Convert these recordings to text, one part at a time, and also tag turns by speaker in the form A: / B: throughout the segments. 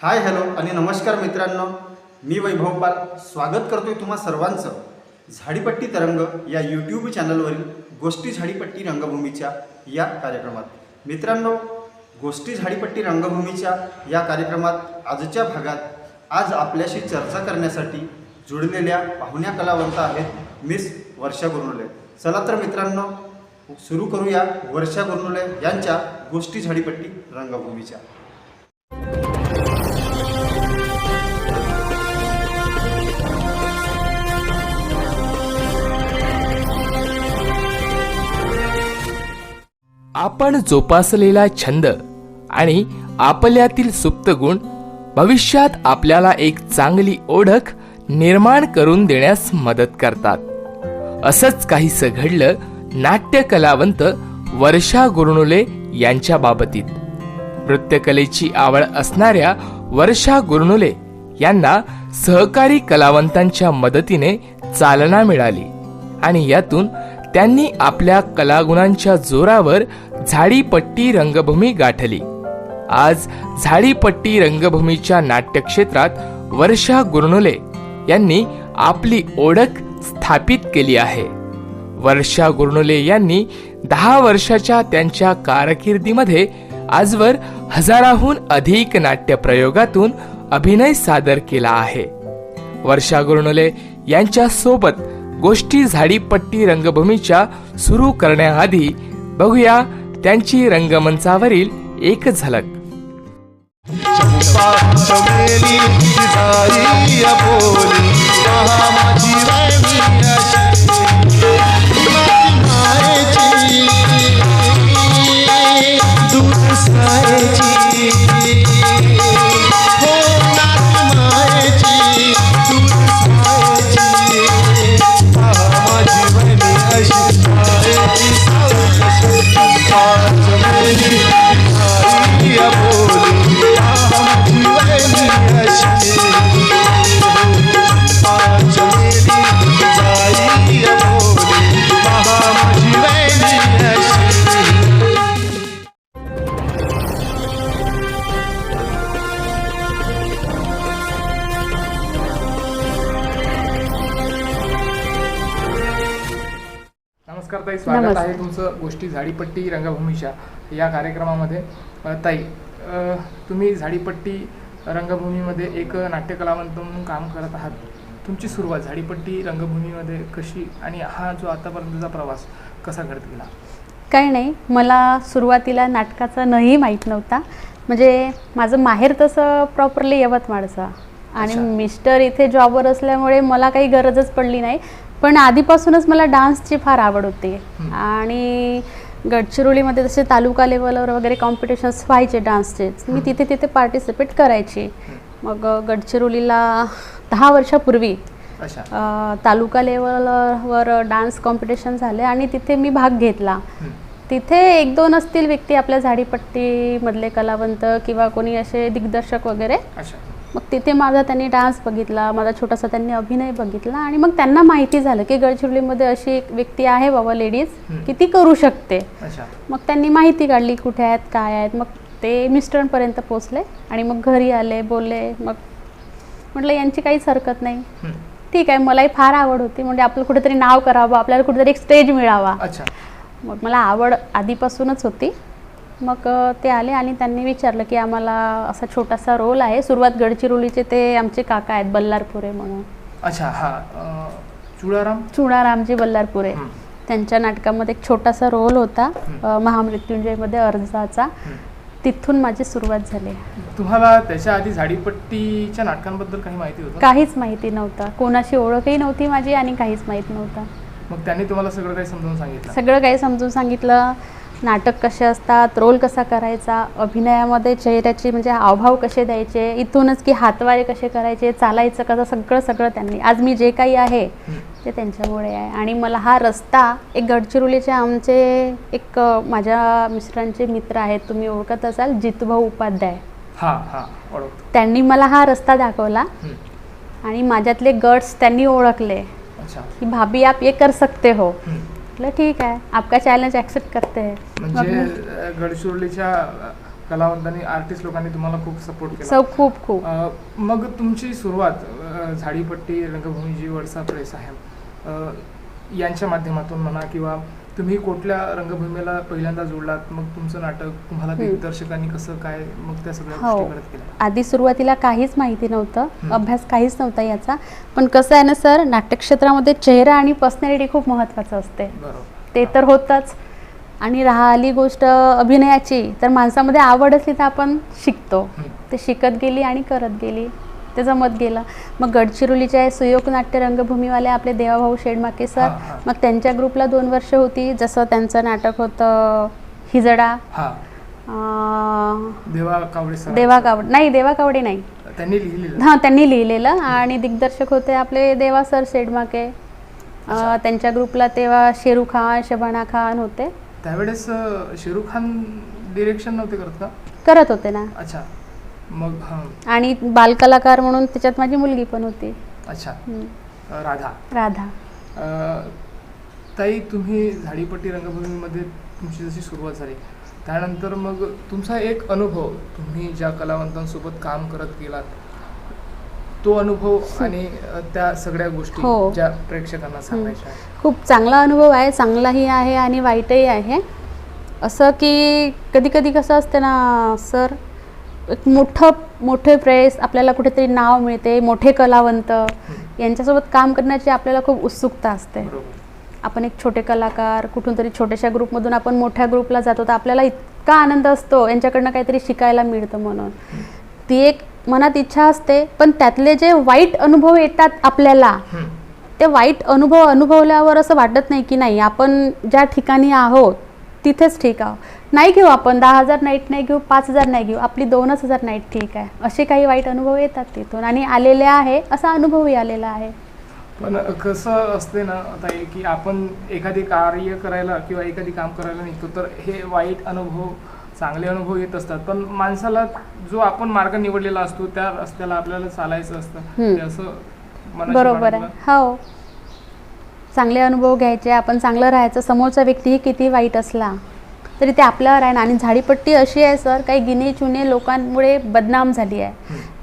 A: Hi hello आणि नमस्कार मित्रांनो. मी वैभव पाल स्वागत करतोय तुम्हा सर्वांचं झाडीपट्टी तरंग या यूट्यूब चॅनलवरील गोष्टी झाडीपट्टी रंगभूमीच्या या कार्यक्रमात. मित्रांनो गोष्टी झाडीपट्टी रंगभूमीच्या या कार्यक्रमात आजच्या भागात आज आपल्याशी चर्चा करण्यासाठी जुळलेल्या पाहुण्या कलावंत आहेत मिस वर्षा गुरनुले. चला तर मित्रांनो सुरू करूया वर्षा गुरनुले यांच्या गोष्टी झाडीपट्टी रंगभूमीच्या.
B: आपण जोपासलेला छंद आणि आपल्यातील सुप्त गुण भविष्यात आपल्याला एक चांगली ओळख निर्माण करून देण्यास मदत करतात. असंच काहीस घडलं नाट्य कलावंत वर्षा गुरनुले यांच्या बाबतीत. नृत्यकलेची आवड असणाऱ्या वर्षा गुरनुले यांना सहकारी कलावंतांच्या मदतीने चालना मिळाली आणि यातून त्यांनी आपल्या कलागुणांच्या जोरावर झाडीपट्टी रंगभूमी गाठली. आज झाडीपट्टी रंगभूमीच्या नाट्यक्षेत्रात वर्षा गुरनुले यांनी आपली ओळख स्थापित केली आहे. वर्षा गुरनुले यांनी दहा वर्षाच्या त्यांच्या कारकिर्दीमध्ये आजवर हजाराहून अधिक नाट्यप्रयोगातून अभिनय सादर केला आहे. वर्षा गुरनुले यांच्या सोबत गोष्टी झाडीपट्टी रंगभूमीच्या सुरू करण्याआधी बघूया त्यांची रंगमंचावरील एक झलक.
C: चंपा
D: नमस्कार ताई स्वागत. आहे तुमचं गोष्टी झाडीपट्टी रंगभूमीच्या या कार्यक्रमामध्ये. ताई तुम्ही झाडीपट्टी रंगभूमीमध्ये एक नाट्यकलावंत म्हणून काम करत आहात. तुमची सुरुवात झाडीपट्टी रंगभूमीमध्ये कशी आणि हा जो आतापर्यंतचा प्रवास कसा घडत गेला?
E: काही नाही मला सुरुवातीला नाटकाचा नही माहीत नव्हता. म्हणजे माझं माहेर तसं प्रॉपरली यवतमाळचं. आणि. मिस्टर इथे जॉबवर असल्यामुळे मला काही गरजच पडली नाही. पण आधीपासूनच मला डान्सची फार आवड होती. आणि गडचिरोलीमध्ये जसे तालुका लेवलवर वगैरे कॉम्पिटिशन्स व्हायचे डान्सचे मी तिथे तिथे पार्टिसिपेट करायची. मग गडचिरोलीला दहा वर्षापूर्वी तालुका लेवलवर डान्स कॉम्पिटिशन झाले आणि तिथे मी भाग घेतला. तिथे एक दोन असतील व्यक्ती आपल्या झाडीपट्टीमधले कलावंत किंवा कोणी असे दिग्दर्शक वगैरे. मग तिथे माझा त्यांनी डान्स बघितला माझा छोटासा त्यांनी अभिनय बघितला आणि मग त्यांना माहिती झालं की गडचिरोलीमध्ये अशी एक व्यक्ती आहे बाबा लेडीज. की ती करू शकते. मग त्यांनी माहिती काढली कुठे आहेत काय आहेत. मग ते मिस्टरांपर्यंत पोचले आणि मग घरी आले बोलले मग म्हटलं यांची काहीच हरकत नाही. ठीक आहे मलाही फार आवड होती. म्हणजे आपलं कुठेतरी नाव करावं आपल्याला कुठेतरी एक स्टेज मिळावा. मग मला आवड आधीपासूनच होती. मग ते आले आणि त्यांनी विचारलं की आम्हाला असा छोटासा रोल आहे. सुरुवात गडचिरोलीचे ते आमचे काका आहेत बल्लारपुरे म्हणून.
D: अच्छा हा चुडाराम
E: चुडारामजी बल्लारपुरे. त्यांच्या नाटकामध्ये एक छोटासा रोल होता महामृत्युंजयमध्ये अर्जाचा. तिथून माझी सुरुवात झाली.
D: तुम्हाला त्याच्या आधी झाडीपट्टीच्या नाटकांबद्दल काही माहिती होतं?
E: काहीच माहिती नव्हतं. कोणाशी ओळखही नव्हती माझी आणि काहीच माहीत नव्हतं.
D: मग त्यांनी तुम्हाला सगळं काही समजावून सांगितलं?
E: सगळं काही समजून सांगितलं. नाटक कसे असतात रोल कसा करायचा अभिनयामध्ये चेहऱ्याची म्हणजे हावभाव कसे द्यायचे इथूनच की हातवारे कसे करायचे चालायचं कसं सगळं सगळं त्यांनी. आज मी जे काही आहे. ते त्यांच्यामुळे आहे. आणि मला हा रस्ता एक गडचिरोलीचे आमचे एक माझ्या मिस्टरांचे मित्र आहेत तुम्ही ओळखत असाल जितभाऊ उपाध्याय. त्यांनी मला हा रस्ता दाखवला. आणि माझ्यातले गट्स त्यांनी ओळखले. की भाभी आप ये कर सकते हं. म्हटलं ठीक आहे आपका चॅलेंज ॲक्सेप्ट करते हैं.
D: म्हणजे गडचिरोलीच्या कलावंतांनी आर्टिस्ट लोकांनी तुम्हाला खूप सपोर्ट केला.
E: खूप खूप.
D: अ, मग तुमची सुरुवात अ, झाडीपट्टी रंगभूमी जी वडसा प्रेस आहे. अ, यांच्या माध्यमातून म्हणा किंवा तुम्ही कुठल्या रंगभूमीला पहिल्यांदा जोडलात? मग तुमचं नाटक तुम्हाला. दिग्दर्शकांनी कसं काय मग त्या सगळ्या
E: हो. आधी सुरुवातीला काहीच माहिती नव्हतं. अभ्यास काहीच नव्हता याचा. पण कसं आहे ना सर नाटक क्षेत्रामध्ये चेहरा आणि पर्सनॅलिटी खूप महत्त्वाचं असते. ते तर होतच. आणि राहिली गोष्ट अभिनयाची तर माणसामध्ये आवड असली तर आपण शिकतो. ते शिकत गेली आणि करत गेली. ते जमत गेलं. मग गडचिरोलीचे सुयोग नाट्य रंगभूमीवाले आपले देवाभाऊ शेडमाके सर. मग त्यांच्या ग्रुपला दोन वर्ष होती. जसं त्यांचं नाटक होतं हिजडा.
D: हा. देवा कावडे सर
E: देवा कावड नाही देवा कावडे नाही.
D: त्यांनी लिहिलेलं.
E: हां त्यांनी लिहिलेलं आणि दिग्दर्शक होते आपले देवा सर शेडमाके. त्यांच्या ग्रुपला तेव्हा शेरू खान शबाना खान होते.
D: त्यावेळेस शेरू खान डिरेक्शन नव्हते करत का?
E: करत होते ना.
D: अच्छा. मग हां.
E: आणि बालकलाकार म्हणून त्याच्यात माझी मुलगी पण होती.
D: अच्छा. अ, राधा.
E: राधा.
D: अ, ताई तुम्ही झाडीपट्टी रंगभूमीमध्ये तुमची जशी सुरुवात झाली त्यानंतर मग तुमचा एक अनुभव तुम्ही ज्या कलावंतांसोबत काम करत गेलात तो अनुभव आणि अ, त्या सगळ्या गोष्टी
E: हो.
D: ज्या प्रेक्षकांना सांगायच्या आहेत.
E: खूप चांगला अनुभव आहे चांगलाही आहे आणि वाईटही आहे. असं की कधी कधी कसं असते ना सर एक मोठं मोठे प्रेस आपल्याला कुठेतरी नाव मिळते मोठे कलावंत. यांच्यासोबत काम करण्याची आपल्याला खूप उत्सुकता असते. आपण एक छोटे कलाकार कुठून तरी छोट्याशा ग्रुपमधून आपण मोठ्या ग्रुपला जातो तर आपल्याला इतका आनंद असतो यांच्याकडनं काहीतरी शिकायला मिळतं म्हणून. ती एक मनात इच्छा असते पण त्यातले जे वाईट अनुभव येतात आपल्याला. ते वाईट अनुभव अनुभवल्यावर असं वाटत नाही की नाही आपण ज्या ठिकाणी आहोत तिथेच ठीक आहोत. नाही घेऊ आपण दहा हजार नाईट नाही घेऊ पाच हजार नाही घेऊ आपली दोनच हजार नाईट ठीक आहे. असे काही वाईट अनुभव येतात तिथून. आणि आलेले आहे असा अनुभवही आलेला आहे.
D: पण कसं असते ना आता की आपण एखादी कार्य करायला किंवा एखादी काम करायला निघतो तर हे वाईट अनुभव चांगले अनुभव येत असतात. पण माणसाला जो आपण मार्ग निवडलेला असतो त्या रस्त्याला आपल्याला चालायचं असतं. असं
E: बरोबर आहे. हो. चांगले अनुभव घ्यायचे आपण चांगलं राहायचं समोरचा व्यक्तीही किती वाईट असला. तरी ते आपल्यावर आहे ना. आणि झाडीपट्टी अशी आहे सर काही गिने चुने लोकांमुळे बदनाम झाली आहे.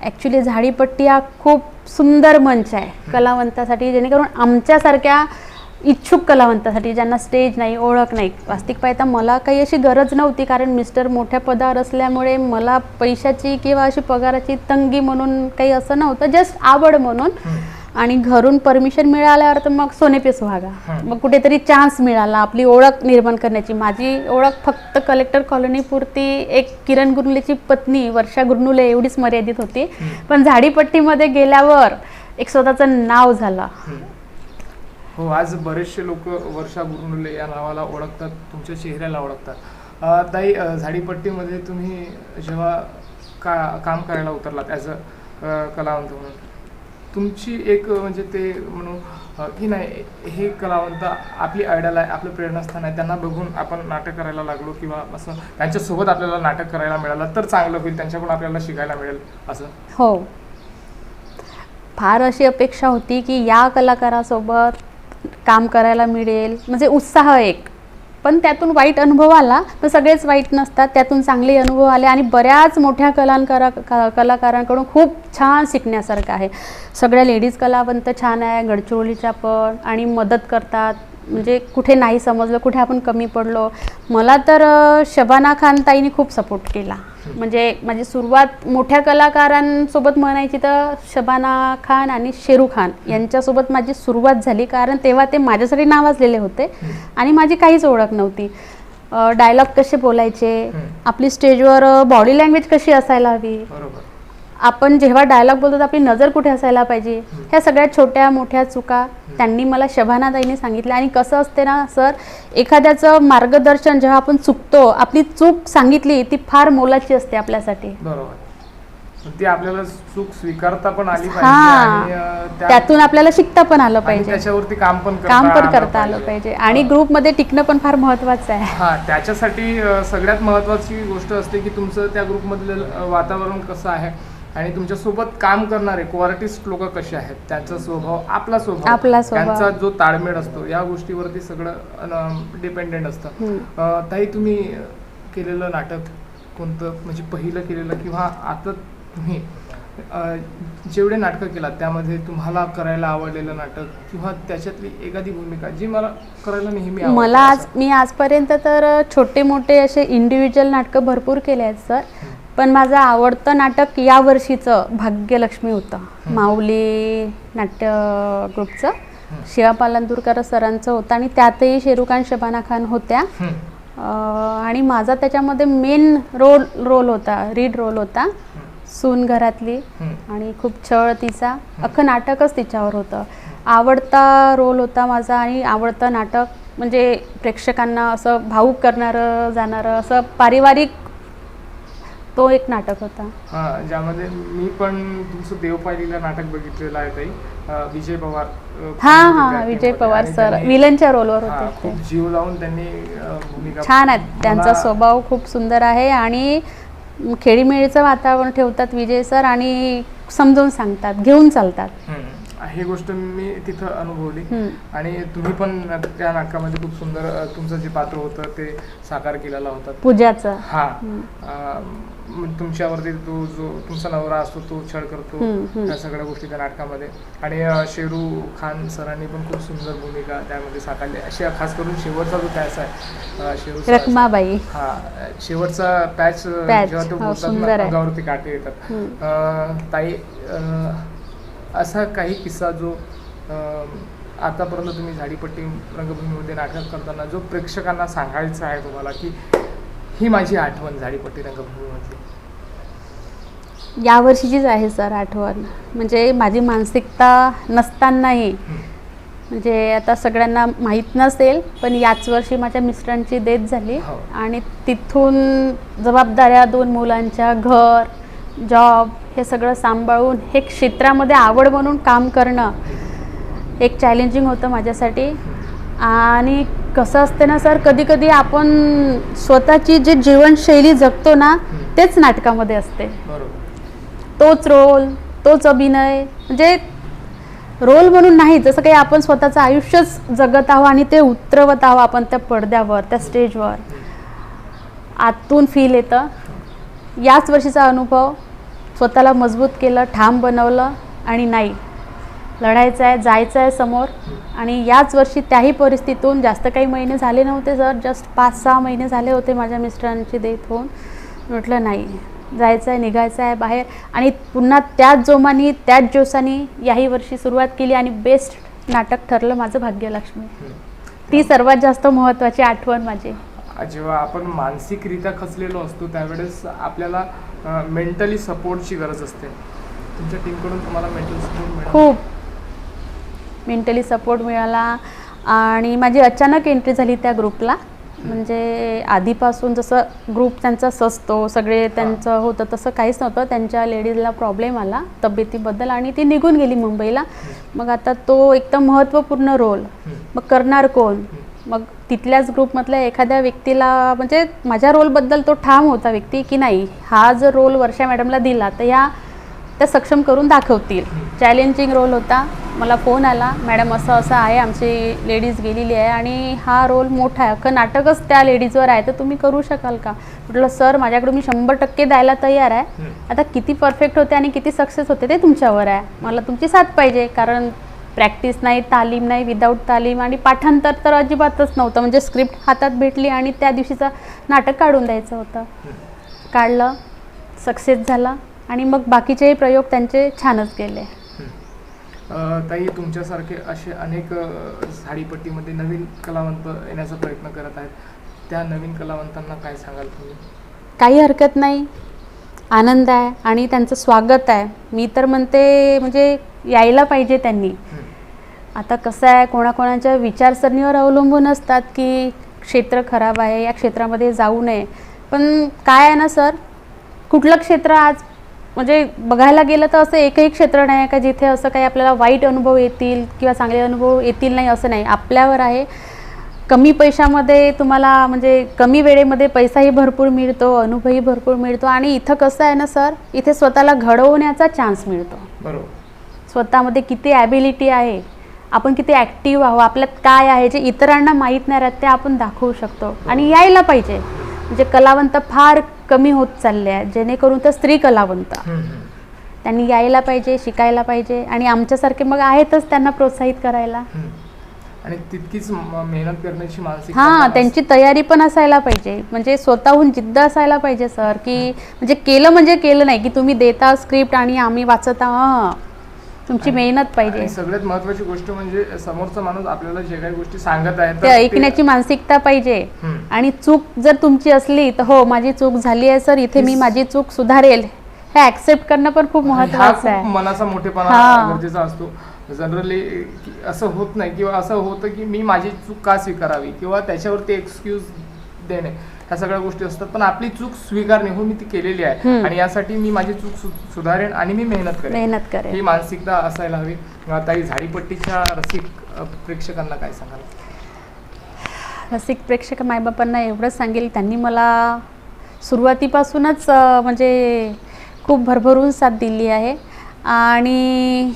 E: ॲक्च्युली झाडीपट्टी हा खूप सुंदर मंच आहे कलावंतासाठी जेणेकरून आमच्यासारख्या इच्छुक कलावंतासाठी ज्यांना स्टेज नाही ओळख नाही. वास्तविक पाहता मला काही अशी गरज नव्हती कारण मिस्टर मोठ्या पदावर असल्यामुळे मला पैशाची किंवा अशी पगाराची तंगी म्हणून काही असं नव्हतं. जस्ट आवड म्हणून. आणि घरून परमिशन मिळाल्यावर तर मग सोने पे सुहागा.
D: हं.
E: मग कुठेतरी चान्स मिळाला. आपली ओळख निर्माण करण्याची. माझी ओळख फक्त कलेक्टर कॉलनी पुरती एक किरण गुरनुलेची पत्नी वर्षा गुरनुले एवढीच मर्यादित होती. पण झाडीपट्टीमध्ये गेल्यावर एक स्वतःचं नाव झालं.
D: हो. आज बरेचसे लोक वर्षा गुरुनुले या नावाला ओळखतात. तुमच्या चेहऱ्याला ओळखतात. ताई झाडीपट्टीमध्ये तुम्ही जेव्हा का काम करायला उतरलात ॲज अ कलावंत म्हणून तुमची एक म्हणजे ते म्हणू की नाही हे कलावंत आपली आयडल आहे आपलं प्रेरणास्थान आहे त्यांना बघून आपण नाटक करायला लागलो किंवा असं त्यांच्यासोबत आपल्याला नाटक करायला मिळालं तर चांगलं होईल त्यांच्याकडून आपल्याला शिकायला मिळेल असं.
E: हो. फार अशी अपेक्षा होती की या कलाकारासोबत काम करायला मिळेल म्हणजे उत्साह एक. पण त्यातून वाईट अनुभव आला तर सगळेच वाईट नसतात. त्यातून चांगले अनुभव आले आणि बऱ्याच मोठ्या कलाकारा क- कलाकारांकडून खूप छान शिकण्यासारखं आहे. सगळ्या लेडीज कलावंत छान आहे गडचिरोलीच्या पण आणि मदत करतात. म्हणजे कुठे नाही समजलं कुठे आपण कमी पडलो. मला तर शबाना खान ताईने खूप सपोर्ट केला. म्हणजे माझी सुरुवात मोठ्या कलाकारांसोबत म्हणायची तर शबाना खान आणि शेरू खान यांच्यासोबत माझी सुरुवात झाली. कारण तेव्हा ते माझ्यासाठी नावाजलेले होते आणि माझी काहीच ओळख नव्हती. डायलॉग कसे बोलायचे. आपली स्टेजवर बॉडी लँग्वेज कशी असायला हवी? आपण जेव्हा डायलॉग बोलतो तर आपली नजर कुठे असायला पाहिजे? ह्या सगळ्या छोट्या मोठ्या चुका त्यांनी मला शबानाताईने सांगितल्या. आणि कसं असते ना सर एखाद्याचं मार्गदर्शन जेव्हा आपण चुकतो आपली चूक सांगितली ती फार मोलाची असते आपल्यासाठी.
D: बरोबर. ती आपल्याला चूक स्वीकारता पण आली पाहिजे
E: हा. त्यातून आपल्याला शिकता पण आलं पाहिजे.
D: त्याच्यावरती काम पण करता
E: काम पण करता आलं पाहिजे. आणि. ग्रुपमध्ये टिकणं पण फार महत्वाचं आहे.
D: हा त्याच्यासाठी सगळ्यात महत्वाची गोष्ट असते की तुमचं त्या ग्रुपमधलं अ, वातावरण कसं आहे. आणि तुमच्यासोबत काम करणारे कोआर्टिस्ट लोक कसे आहेत त्यांचा स्वभाव आपला स्वभाव
E: आपला स्वभाव.
D: त्यांचा जो ताळमेळ असतो या गोष्टीवरती सगळं डिपेंडेंट असतं. अ, ताई तुम्ही केलेलं नाटक कोणतं म्हणजे पहिलं केलेलं किंवा आता तुम्ही अ, जेवढे नाटकं केलात त्यामध्ये तुम्हाला करायला आवडलेलं नाटक किंवा त्याच्यातली एखादी भूमिका जी मला करायला नेहमी आवडते
E: मला आज
D: असं.
E: मी आजपर्यंत तर छोटे मोठे असे इंडिव्हिज्युअल नाटकं भरपूर केले आहेत सर पण माझं आवडतं नाटक या वर्षीचं भाग्यलक्ष्मी होतं. माऊली नाट्य ग्रुपचं. शिवा पालांदूरकर सरांचं होतं आणि त्यातही शेरुखान शबाना खान होत्या. आणि माझा त्याच्यामध्ये मेन रोल रोल होता रीड रोल होता. सून घरातली. आणि खूप छळ तिचा. अख्खं नाटकच तिच्यावर होतं. आवडता रोल होता माझा आणि आवडतं नाटक म्हणजे प्रेक्षकांना असं भाऊक करणारं जाणारं असं पारिवारिक तो एक नाटक होता.
D: हा ज्यामध्ये मी पण तुमचं देवपालीला नाटक बघितलेलं आहे ताई. अं, विजय पवार अं,
E: हा हा विजय. पवार
D: आणि
E: सर
D: त्यांनी-
E: विलनच्या रोलवर
D: हा,
E: होते ते.
D: खूप जीव लावून त्यांनी अं, भूमिका
E: छान आहेत. त्यांचा
D: मला-
E: स्वभाव खूप सुंदर आहे आणि खेळीमेळीचं वातावरण ठेवतात विजय सर आणि समजून सांगतात घेऊन चालतात.
D: हं. ही गोष्ट मी तिथं अनुभवली. आणि तुम्ही पण त्या नाटकामध्ये खूप सुंदर अं, तुमचं जे पात्र होतं ते साकार केलेलं होतं.
E: पूजाचं.
D: हा. अं, तुमच्यावरती तो जो तुमचा नवरा असतो तो छळ करतो. त्या सगळ्या गोष्टी त्या नाटकामध्ये. आणि शेरू खान सरांनी पण खूप सुंदर भूमिका त्यामध्ये साकारली. अशी खास करून शेवटचा जो पॅच आहे शेरू
E: रखमाबाई.
D: हा शेवटचा पॅच जेव्हा तो
E: हो,
D: बोलतात. अंगावरती काटे येतात. ताई असा काही किस्सा जो आतापर्यंत तुम्ही झाडीपट्टी रंगभूमीमध्ये नाटक करताना जो प्रेक्षकांना सांगायचा आहे तुम्हाला की ही माझी आठवण झाडीपट्टी रंगभूमीमधली
E: या वर्षीचीच आहे सर आठवण. म्हणजे माझी मानसिकता नसतानाही. म्हणजे आता सगळ्यांना माहीत नसेल पण याच वर्षी माझ्या मिस्टरांची डेथ झाली.
D: हो.
E: आणि तिथून जबाबदाऱ्या दोन मुलांच्या घर जॉब हे सगळं सांभाळून हे क्षेत्रामध्ये आवड म्हणून काम करणं एक चॅलेंजिंग होतं माझ्यासाठी. आणि कसं असते ना सर कधी कधी आपण स्वतःची जी जीवनशैली जगतो ना तेच नाटकामध्ये असते.
D: बरोबर.
E: तोच रोल तोच अभिनय म्हणजे रोल म्हणून नाही जसं काही आपण स्वतःचं आयुष्यच जगत आहोत आणि ते उतरवत आहोत आपण त्या पडद्यावर त्या स्टेजवर. आतून फील येतं. याच वर्षीचा अनुभव स्वतःला मजबूत केलं ठाम बनवलं आणि नाही. लढायचं आहे जायचं आहे समोर. आणि याच वर्षी त्याही परिस्थितीतून जास्त काही महिने झाले नव्हते सर. जस्ट पाच सहा महिने झाले होते माझ्या मिस्टरांची डेथ होऊन. म्हटलं नाही जायचं आहे निघायचं आहे बाहेर. आणि पुन्हा त्याच जोमाने त्याच जोसाने याही वर्षी सुरुवात केली आणि बेस्ट नाटक ठरलं माझं भाग्यलक्ष्मी. ती सर्वात जास्त महत्त्वाची आठवण माझी.
D: जेव्हा आपण मानसिकरित्या खचलेलो असतो त्यावेळेस आपल्याला मेंटली सपोर्टची गरज असते. तुमच्या टीमकडून तुम्हाला मेंटल सपोर्ट
E: खूप. मेंटली सपोर्ट मिळाला आणि माझी अचानक एंट्री झाली त्या ग्रुपला. म्हणजे आधीपासून जसं ग्रुप त्यांचा सजतो सगळे त्यांचं होतं तसं काहीच नव्हतं. त्यांच्या लेडीजला प्रॉब्लेम आला तब्येतीबद्दल आणि ती निघून गेली मुंबईला. मग आता तो एकदम महत्त्वपूर्ण रोल. मग करणार कोण? मग तिथल्याच ग्रुपमधल्या एखाद्या व्यक्तीला म्हणजे माझ्या रोलबद्दल तो ठाम होता व्यक्ती की नाही. हा जर रोल वर्षा मॅडमला दिला तर ह्या त्या सक्षम करून दाखवतील. चॅलेंजिंग रोल होता. मला फोन आला. मॅडम असं असं आहे. आमची लेडीज गेलेली आहे आणि हा रोल मोठा आहे. अख्खं नाटकच त्या लेडीजवर आहे. तर तुम्ही करू शकाल का? म्हटलं सर माझ्याकडून मी शंभर टक्के द्यायला तयार आहे. आता किती परफेक्ट होते आणि किती सक्सेस होते ते तुमच्यावर आहे. मला तुमची साथ पाहिजे. कारण प्रॅक्टिस नाही तालीम नाही विदाऊट तालीम आणि पाठांतर तर अजिबातच नव्हतं. म्हणजे स्क्रिप्ट हातात भेटली आणि त्या दिवशीचं नाटक काढून द्यायचं होतं. काढलं. सक्सेस झाला. आणि मग बाकीचेही प्रयोग त्यांचे छानच गेले
D: ताई तुमच्यासारखे असे अनेक झाडीपट्टीमध्ये नवीन कलावंत येण्याचा प्रयत्न करत आहेत. त्या नवीन कलावंतांना काय सांगाल तुम्ही?
E: काही हरकत नाही. आनंद आहे आणि त्यांचं स्वागत आहे. मी तर म्हणते म्हणजे यायला पाहिजे त्यांनी. आता कसं आहे कोणाकोणाच्या विचारसरणीवर अवलंबून असतात की क्षेत्र खराब आहे या क्षेत्रामध्ये जाऊ नये. पण काय आहे ना सर? कुठलं क्षेत्र आज म्हणजे बघायला गेलं तर असं एकही क्षेत्र नाही आहे का जिथे असं काही आपल्याला वाईट अनुभव येतील किंवा चांगले अनुभव येतील नाही असं नाही. आपल्यावर आहे. कमी पैशामध्ये तुम्हाला म्हणजे कमी वेळेमध्ये पैसाही भरपूर मिळतो अनुभवही भरपूर मिळतो आणि इथं कसं आहे ना सर इथे स्वतःला घडवण्याचा चान्स मिळतो.
D: बरोबर.
E: स्वतःमध्ये किती ॲबिलिटी आहे आपण किती ॲक्टिव्ह आहोत आपल्यात काय आहे जे इतरांना माहीत नाही राहत ते आपण दाखवू शकतो. आणि यायला पाहिजे. म्हणजे कलावंत फार कमी होत चालल्या आहेत जेणेकरून तर स्त्री कलावंत त्यांनी यायला पाहिजे शिकायला पाहिजे आणि आमच्यासारखे मग आहेतच त्यांना प्रोत्साहित करायला.
D: आणि तितकीच मेहनत करण्याची मानसिकता
E: हां त्यांची तयारी पण असायला पाहिजे. म्हणजे स्वतःहून जिद्द असायला पाहिजे सर की म्हणजे केलं म्हणजे केलं नाही की तुम्ही देता स्क्रिप्ट आणि आम्ही वाचत तुमची मेहनत पाहिजे.
D: सगळ्यात महत्वाची गोष्ट म्हणजे समोरचा माणूस आपल्याला जे काही गोष्टी सांगत आहे
E: ते ऐकण्याची मानसिकता पाहिजे. आणि चूक जर तुमची असली तर हो माझी चूक झाली आहे सर. इथे मी माझी चूक सुधारेल. हे ऍक्सेप्ट करणं पण खूप महत्वाचं आहे.
D: मनाचा मोठेपणा. गरजेचा असतो. जनरली असं होत नाही किंवा असं होतं की मी माझी चूक का स्वीकारावी किंवा त्याच्यावरती एक्सक्यूज देणे. ह्या सगळ्या गोष्टी असतात. पण आपली चूक स्वीकारणे हो मी ती केलेली आहे. आणि यासाठी मी माझी चूक सुधारेन आणि मी मेहनत करेन.
E: मेहनत
D: ही
E: करेल
D: मानसिकता असायला हवी. अं, ताई झाडीपट्टीच्या रसिक प्रेक्षकांना काय सांगाल?
E: रसिक प्रेक्षक मायबापांना एवढंच सांगेल त्यांनी मला सुरुवातीपासूनच म्हणजे खूप भरभरून साथ दिली आहे. आणि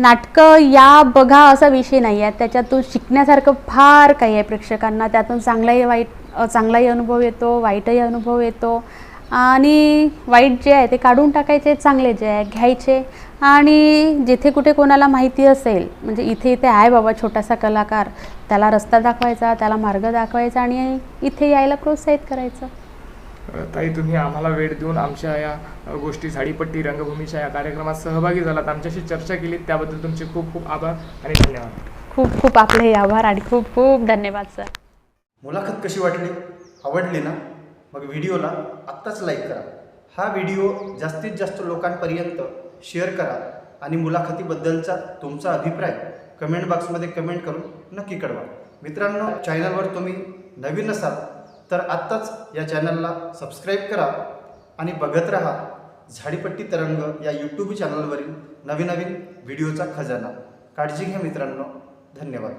E: नाटकं या बघा असा विषय नाही आहे त्याच्यातून शिकण्यासारखं फार काही आहे प्रेक्षकांना. त्यातून चांगलाही वाईट चांगलाही अनुभव येतो वाईटही अनुभव येतो. आणि वाईट जे आहे ते काढून टाकायचे चांगले जे आहे घ्यायचे. आणि जिथे कुठे कोणाला माहिती असेल म्हणजे इथे इथे आहे बाबा छोटासा कलाकार. त्याला रस्ता दाखवायचा त्याला मार्ग दाखवायचा आणि इथे यायला प्रोत्साहित करायचं.
D: ताई तुम्ही आम्हाला वेळ देऊन आमच्या या गोष्टी झाडीपट्टी रंगभूमीच्या या कार्यक्रमात सहभागी झालात. आमच्याशी चर्चा केली त्याबद्दल तुमचे खूप खूप आभार आणि धन्यवाद.
E: खूप खूप आपले आभार आणि खूप खूप धन्यवाद सर.
A: मुलाखत कशी वाटली? आवडली ना? मग व्हिडिओला आत्ताच लाईक करा. हा व्हिडिओ जास्तीत जास्त लोकांपर्यंत शेअर करा आणि मुलाखतीबद्दलचा तुमचा अभिप्राय कमेंट बॉक्समध्ये कमेंट करून नक्की कळवा. मित्रांनो चॅनलवर तुम्ही नवीन असाल तर आत्ताच या चॅनलला सबस्क्राईब करा आणि बघत राहा झाडीपट्टी तरंग या यूट्यूब चॅनलवरील नवीन नवीन व्हिडिओचा खजाना. काळजी घ्या मित्रांनो. धन्यवाद.